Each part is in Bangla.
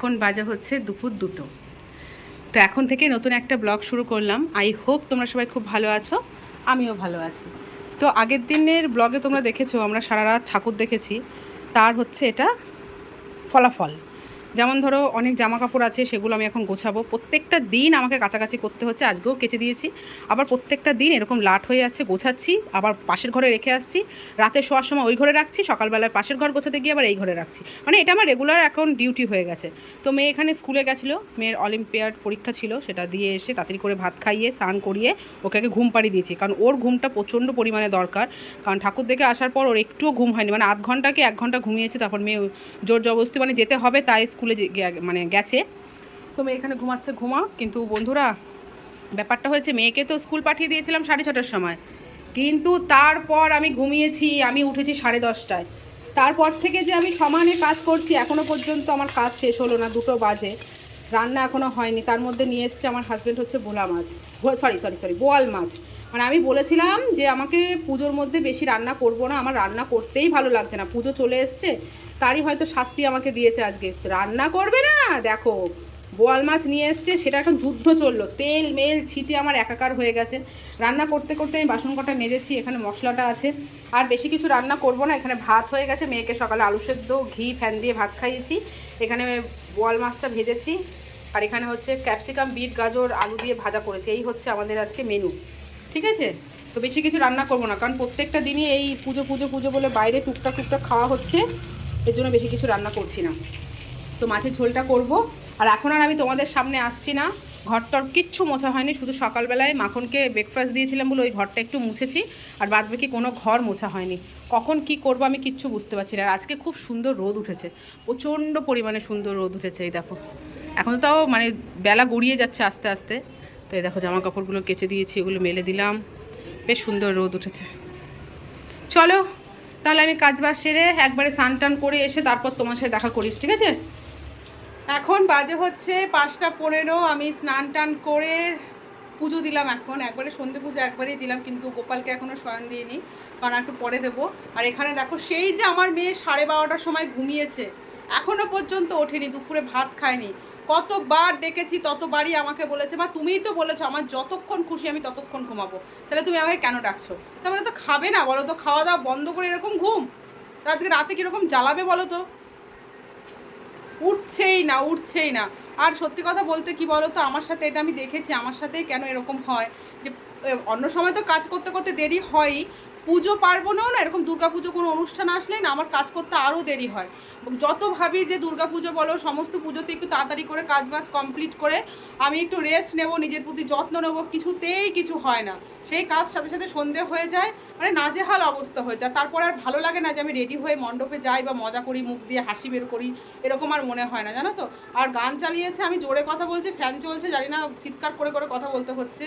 এখন বাজে হচ্ছে দুপুর দুটো। তো এখন থেকে নতুন একটা ব্লগ শুরু করলাম। আই হোপ তোমরা সবাই খুব ভালো আছো, আমিও ভালো আছি। তো আগের দিনের ব্লগে তোমরা দেখেছ, আমরা সারা রাত ঠাকুর দেখেছি। তার হচ্ছে এটা ফলাফল। যেমন ধরো অনেক জামা কাপড় আছে, সেগুলো আমি এখন গোছাবো। প্রত্যেকটা দিন আমাকে কাছাকাছি করতে হচ্ছে, আজকেও কেচে দিয়েছি। আবার প্রত্যেকটা দিন এরকম লাট হয়ে যাচ্ছে গোছাচ্ছি, আবার পাশের ঘরে রেখে আসছি। রাতে শোয়ার সময় ওই ঘরে রাখছি, সকালবেলায় পাশের ঘর গোছাতে গিয়ে আবার এই ঘরে রাখছি। মানে এটা আমার রেগুলার এখন ডিউটি হয়ে গেছে। তো মেয়ে এখানে স্কুলে গেছিল, মেয়ের অলিম্পিয়াড পরীক্ষা ছিল, সেটা দিয়ে এসে তাড়াতাড়ি করে ভাত খাইয়ে, স্নান করিয়ে ওকে ঘুম পাড়িয়ে দিয়েছি। কারণ ওর ঘুমটা প্রচণ্ড পরিমাণে দরকার। কারণ ঠাকুর দেখে আসার পর ওর একটুও ঘুম হয়নি। মানে আধ ঘণ্টা কি এক ঘণ্টা ঘুমিয়েছে, তারপর মেয়ে জোর জবরদস্তি মানে যেতে হবে তাই স্কুলে মানে গেছে। তো মেয়ে এখানে ঘুমাচ্ছে ঘুমা কিন্তু বন্ধুরা, ব্যাপারটা হয়েছে, মেয়েকে তো স্কুল পাঠিয়ে দিয়েছিলাম সাড়ে ছটার সময়। কিন্তু তারপর আমি ঘুমিয়েছি, আমি উঠেছি সাড়ে দশটায়। তারপর থেকে যে আমি সমানে কাজ করছি এখনও পর্যন্ত আমার কাজ শেষ হলো না, দুটো বাজে। রান্না এখনও হয়নি, তার মধ্যে নিয়ে এসছে আমার হাজব্যান্ড হচ্ছে ভোলা মাছ। সরি সরি সরি বোয়াল মাছ। মানে আমি বলেছিলাম যে আমাকে পুজোর মধ্যে বেশি রান্না করব না, আমার রান্না করতেই ভালো লাগছে না। পুজো চলে এসছে তারই হয়তো শাস্তি আমাকে দিয়েছে আজকে। রান্না করবে না? দেখো, বোয়াল মাছ নিয়ে এসছে, সেটা এখন যুদ্ধ চলল। তেল, মেল, ছিটে আমার একাকার হয়ে গেছে। রান্না করতে করতে আমি বাসন কটা মেজেছি, এখানে মশলাটা আছে। আর বেশি কিছু রান্না করব না, এখানে ভাত হয়ে গেছে। মেয়েকে সকালে আলু সেদ্ধ, ঘি, ফ্যান দিয়ে ভাত খাইয়েছি। এখানে বোয়াল মাছটা ভেজেছি। আর এখানে হচ্ছে ক্যাপসিকাম, বিট, গাজর, আলু দিয়ে ভাজা করেছি। এই হচ্ছে আমাদের আজকে মেনু ঠিক আছে? তো বেশি কিছু রান্না করব না, কারণ প্রত্যেকটা দিনই এই পুজো পুজো পুজো বলে বাইরে টুকটাক টুকটাক খাওয়া হচ্ছে। এর জন্য বেশি কিছু রান্না করছি না। তো মাছের ঝোলটা করব। আর এখন আর আমি তোমাদের সামনে আসছি না। ঘরটর কিচ্ছু মোছা হয়নি, শুধু সকালবেলায় মাখনকে ব্রেকফাস্ট দিয়েছিলাম বলে ওই ঘরটা একটু মুছেছি, আর বাদ বাকি কোনো ঘর মোছা হয়নি। কখন কি করব আমি কিচ্ছু বুঝতে পারছি না। আর আজকে খুব সুন্দর রোদ উঠেছে, প্রচণ্ড পরিমাণে সুন্দর রোদ উঠেছে এই দেখো। এখন তো তাও মানে বেলা গড়িয়ে যাচ্ছে আস্তে আস্তে। তো এই দেখো জামা কাপড়গুলো কেচে দিয়েছি, এগুলো মেলে দিলাম। বেশ সুন্দর রোদ উঠেছে। চলো তাহলে আমি কাজ বাজ সেরে একবারে স্নান টান করে এসে তারপর তোমার সাথে দেখা করি, ঠিক আছে? এখন বাজে হচ্ছে পাঁচটা পনেরো, আমি স্নান টান করে পুজো দিলাম এখন, একবারে সন্ধে পুজো একবারেই দিলাম, কিন্তু গোপালকে এখনও শয়ন দিইনি, কারণ একটু পরে দেবো। আর এখানে দেখো, সেই যে আমার মেয়ে সাড়ে বারোটার সময় ঘুমিয়েছে এখনও পর্যন্ত ওঠেনি, দুপুরে ভাত খায়নি। কতবার ডেকেছি, ততবারই আমাকে বলেছে বা তুমিই তো বলেছ, আমার যতক্ষণ খুশি আমি ততক্ষণ ঘুমাবো। তাহলে তুমি আমাকে কেন ডাকছো? তারপরে তো খাবে না, বলো তো, খাওয়া দাওয়া বন্ধ করে এরকম ঘুম? আজকে রাতে কীরকম জ্বালাবে বলো তো? উঠছেই না উঠছেই না। আর সত্যি কথা বলতে কি বলো তো, আমার সাথে এটা আমি দেখেছি, আমার সাথেই কেন এরকম হয়? যে অন্য সময় তো কাজ করতে করতে দেরি হয়ই পুজো পার্বণেও না এরকম দুর্গা পুজো কোনো অনুষ্ঠান আসলে না আমার কাজ করতে আরও দেরি হয়। যত ভাবি যে দুর্গা পুজো বলো, সমস্ত পুজোতে একটু তাড়াতাড়ি করে কাজ বাজ কমপ্লিট করে আমি একটু রেস্ট নেব, নিজের প্রতি যত্ন নেব, কিছুতেই কিছু হয় না। সেই কাজ সাথে সাথে সন্ধে হয়ে যায় মানে নাজেহাল অবস্থা হয়ে যায়। তারপর আর ভালো লাগে না যে আমি রেডি হয়ে মণ্ডপে যাই বা মজা করি, মুখ দিয়ে হাসি বের করি, এরকম আর মনে হয় না, জানো তো? আর গান চালিয়েছে, আমি জোরে কথা বলছি ফ্যান চলছে, জানি না চিৎকার করে করে কথা বলতে হচ্ছে।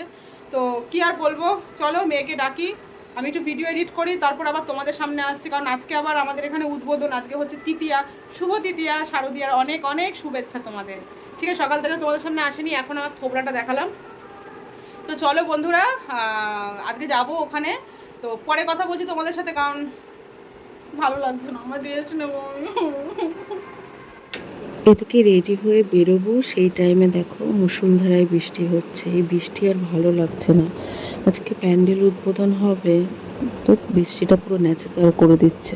তো কি আর বলব? চলো, মেয়েকে ডাকি। আমি একটু ভিডিও এডিট করি, তারপর আবার তোমাদের সামনে আসছি। কারণ আজকে আবার আমাদের এখানে উদ্বোধন, আজকে হচ্ছে তৃতীয়া। শুভ তৃতীয়া, শারদীয়ার অনেক অনেক শুভেচ্ছা তোমাদের। ঠিক আছে, সকাল থেকে তোমাদের সামনে আসেনি, এখন আমার থোবড়াটা দেখালাম। তো চলো বন্ধুরা আজকে যাব ওখানে। তো পরে কথা বলছি তোমাদের সাথে, কারণ ভালো লাগছে না, আমার রেস্ট নেব। এদিকে রেডি হয়ে বেরোবো, সেই টাইমে দেখো মুষলধারায় বৃষ্টি হচ্ছে। এই বৃষ্টি আর ভালো লাগছে না। আজকে প্যান্ডেল উদ্বোধন হবে, তো বৃষ্টিটা পুরো ন্যাচাকার করে দিচ্ছে।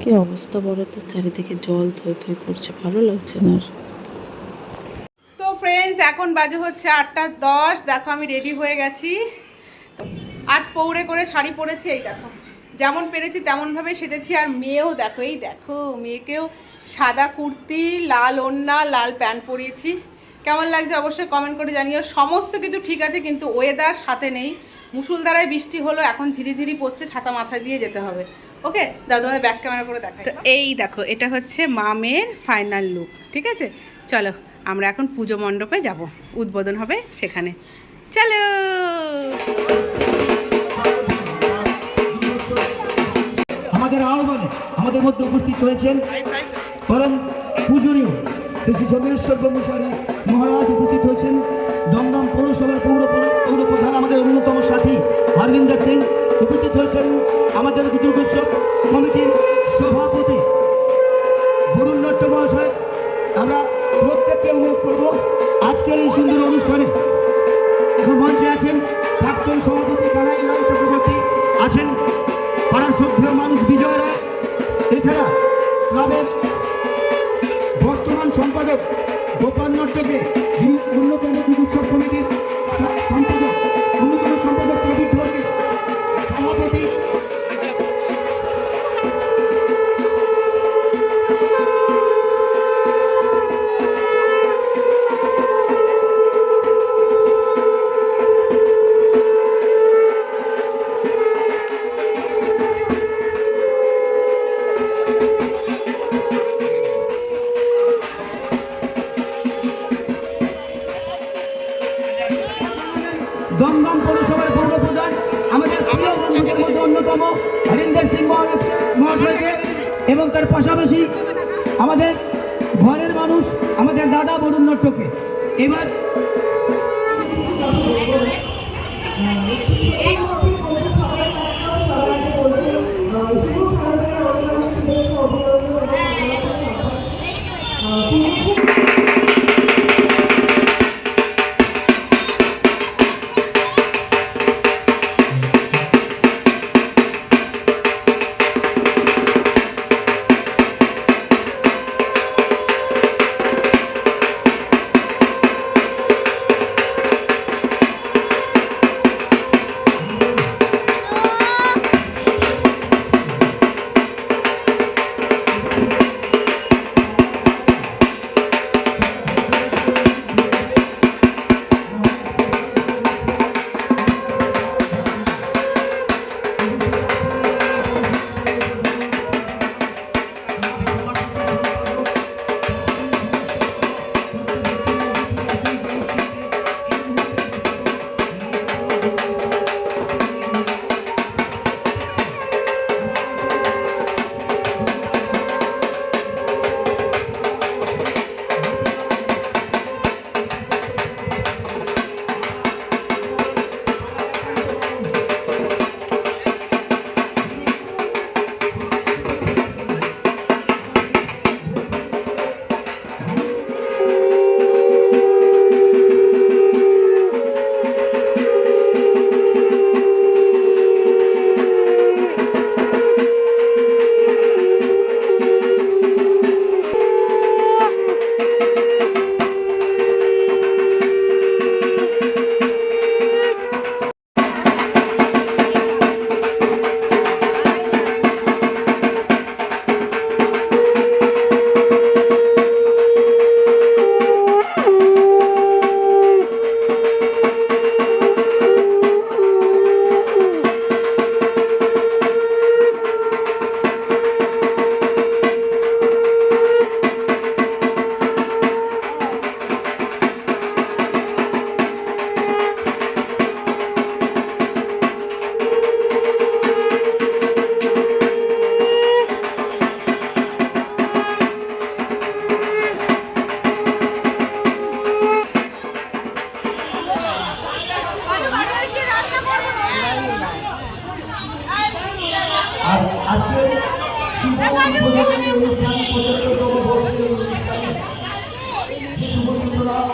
কি অবস্থা বলো তো? চারিদিকে জল থই থই করছে, ভালো লাগছে না তো ফ্রেন্ডস এখন বাজে হচ্ছে আটটা দশ, দেখো আমি রেডি হয়ে গেছি। আট পৌড়ে করে শাড়ি পরেছি, এই দেখো। যেমন পেরেছি তেমনভাবে সেজেছি, আর মেয়েও দেখো, এই দেখো, মেয়েকেও সাদা কুর্তি লাল ওড়না লাল প্যান্ট পরিয়েছি। কেমন লাগছে অবশ্যই কমেন্ট করে জানিও। সমস্ত কিছু ঠিক আছে কিন্তু ওয়েদার সাথে নেই। মুসুলধারায় বৃষ্টি হলো এখন ঝিরিঝিরি পড়ছে ছাতা মাথা দিয়ে যেতে হবে। ওকে দাদা তোমাদের ব্যাক ক্যামেরা করে দেখাই। তো এই দেখো এটা হচ্ছে মামের ফাইনাল লুক ঠিক আছে? চলো আমরা এখন পুজো মণ্ডপে যাব। উদ্বোধন হবে সেখানে। চলো! আমাদের আহ্বানে আমাদের মধ্যে উপস্থিত হয়েছেন পরম পূজনীয়। শ্রী সোমেশ্বর ব্রহ্মচারী মহারাজ উপস্থিত হয়েছেন। দমদম পৌরসভার পৌর পৌর প্রধান আমাদের অন্যতম সাথী হরবিন্দর সিং উপস্থিত হয়েছেন। আমাদের দুর্গোৎসব কমিটির সভাপতি বরুণ দত্ত মহাশয়। আমরা প্রত্যেককে অনুরোধ করব, আজকের এই সুন্দর অনুষ্ঠানে এবং তার পাশাপাশি আমাদের ঘরের মানুষ আমাদের দাদা বরুণ নট্টকে। এবার আর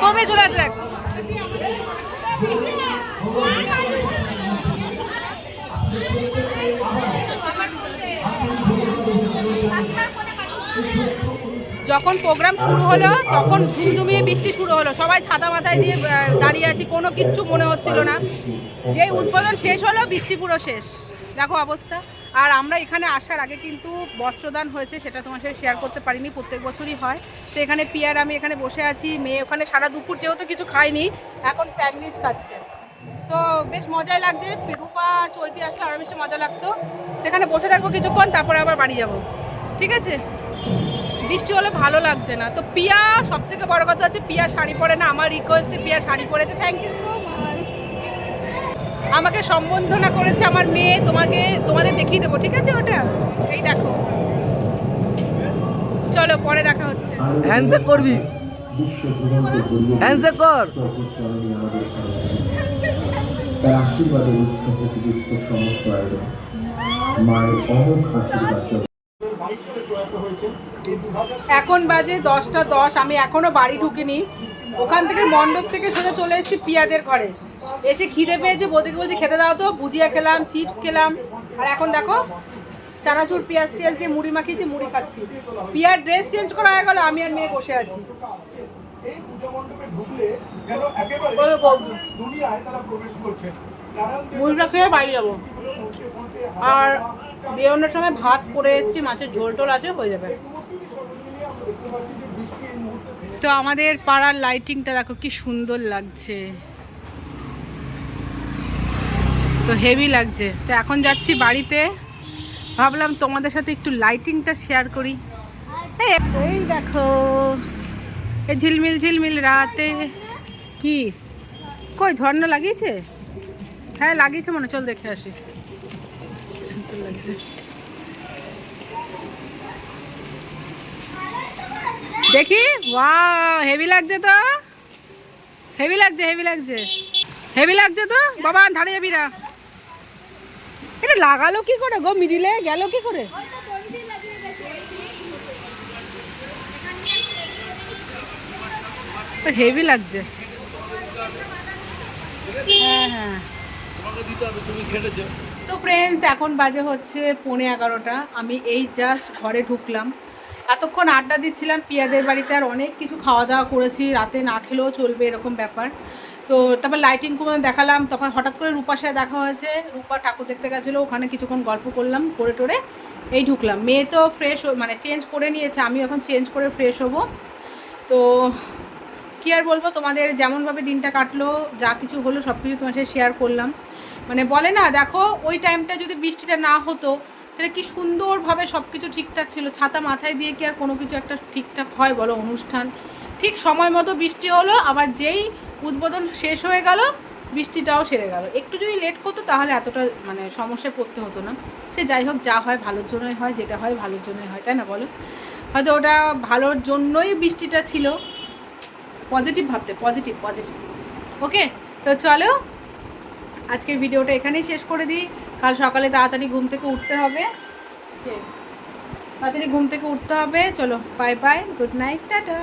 কবে চলে যখন প্রোগ্রাম শুরু হলো, তখন ধুমধুমিয়ে বৃষ্টি শুরু হলো। সবাই ছাতা মাথায় দিয়ে দাঁড়িয়ে আছি, কোনো কিচ্ছু মনে হচ্ছিল না। যে উদ্বোধন শেষ হলো, বৃষ্টি পুরো শেষ। দেখো অবস্থা। আর আমরা এখানে আসার আগে কিন্তু বস্ত্রদান হয়েছে, সেটা তোমার সাথে শেয়ার করতে পারিনি, প্রত্যেক বছরই হয়। তো এখানে পিয়ার, আমি এখানে বসে আছি, মেয়ে ওখানে সারা দুপুর যেহেতু কিছু খাইনি এখন স্যান্ডউইচ খাচ্ছে। তো বেশ মজাই লাগছে, রূপা, চৈতি আসলে আরও বেশি মজা লাগতো। সেখানে বসে থাকব কিছুক্ষণ, তারপরে আবার বাড়ি যাব। ঠিক আছে? বৃষ্টি হলে ভালো লাগছে না। তো পিয়া সব থেকে বড় কথা হচ্ছে পিয়া শাড়ি পরে না, আমার রিকোয়েস্টে পিয়া শাড়ি পরেছে। থ্যাংক ইউ সো আমাকে সম্বর্ধনা করেছে আমার মেয়ে তোমাকে তোমাদের দেখিয়ে দেবো ঠিক আছে ওটা? এই দেখো। চলো পরে দেখা হচ্ছে। হ্যান্ডশেক করবি? হ্যান্ডশেক কর। তার আশীর্বাদে উত্তম প্রতিযুক্ত সমস্ত আয়োজন। মায়ের আশীর্বাদ। এখন বাজে দশটা দশ আমি এখনও বাড়ি ঢুকিনি। ওখান থেকে মণ্ডপ থেকে সোজা চলে এসেছি পিয়াদের ঘরে। এসে খিদে পেয়েছে বৌদিকে বলছি খেতে দাও তো ভুজিয়া খেলাম চিপস খেলাম। আর এখন দেখো চানাচুর পেঁয়াজ টিয়াজ দিয়ে মুড়ি মাখিয়েছি মুড়ি খাচ্ছি। পিয়ার ড্রেস চেঞ্জ করা হয়ে গেল আমি আর মেয়ে বসে আছি। ওই বৌদি। মুড়িটা খেয়ে বাড়ি যাব। আর বেরোনোর সময় ভাত করে এসছি মাছের ঝোল টোল আছে হয়ে যাবে। তো আমাদের পাড়ার লাইটিংটা দেখো কি সুন্দর লাগছে। তো হেভি লাগছে। তো এখন যাচ্ছি বাড়িতে। ভাবলাম তোমাদের সাথে একটু লাইটিংটা শেয়ার করি। এই দেখো, এই ঝিলমিল ঝিলমিল রাতে। কি? কই, ঝর্ণা লাগিয়েছে? হ্যাঁ লাগিয়েছে মনে চল দেখে আসি। সুন্দর লাগছে। দেখি? ওয়াও হেভি লাগছে তো। হেভি লাগছে হেভি লাগছে। হেভি লাগছে তো? বাবা ধারে যাবি না এটা লাগালো কি করে গো? মিডিলে গেল কি করে? হেভি লাগছে। হ্যাঁ হ্যাঁ। তো ফ্রেন্ডস এখন বাজে হচ্ছে পৌনে এগারোটা। আমি এই জাস্ট ঘরে ঢুকলাম। এতক্ষণ আড্ডা দিচ্ছিলাম, পিয়াদের বাড়িতে আর অনেক কিছু খাওয়া দাওয়া করেছি, রাতে না খেলেও চলবে এরকম ব্যাপার। তো তারপর লাইটিং করে দেখালাম তখন হঠাৎ করে রূপার সাথে দেখা হয়েছে, রূপা ঠাকুর দেখতে গেছিল, ওখানে কিছুক্ষণ গল্প করলাম, করে টোরে এই ঢুকলাম। মেয়ে তো ফ্রেশ মানে চেঞ্জ করে নিয়েছে, আমি এখন চেঞ্জ করে ফ্রেশ হব। তো কী আর বলব, তোমাদের যেমনভাবে দিনটা কাটলো, যা কিছু হলো সব কিছু তোমার সাথে শেয়ার করলাম। মানে বলে না, দেখো ওই টাইমটা যদি বৃষ্টিটা না হতো তাহলে কি সুন্দরভাবে সব কিছু ঠিকঠাক ছিল? ছাতা মাথায় দিয়ে কি আর কোনো কিছু একটা ঠিকঠাক হয় বলো অনুষ্ঠান? ঠিক সময় মতো বৃষ্টি হলো, আবার যেই উদ্বোধন শেষ হয়ে গেল, বৃষ্টিটাও সেরে গেল। একটু যদি লেট করতো তাহলে এতটা মানে সমস্যায় পড়তে হতো না। সে যাই হোক, যা হয় ভালোর জন্যই হয়, যেটা হয় ভালোর জন্যই হয়, তাই না বলো? হয়তো ওটা ভালোর জন্যই বৃষ্টিটা ছিল। পজিটিভ ভাবতে পজিটিভ পজিটিভ ওকে তো চলো, আজকের ভিডিওটা এখানেই শেষ করে দিই। কাল সকালে তাড়াতাড়ি ঘুম থেকে উঠতে হবে। তাড়াতাড়ি ঘুম থেকে উঠতে হবে। চলো bye bye good night tata.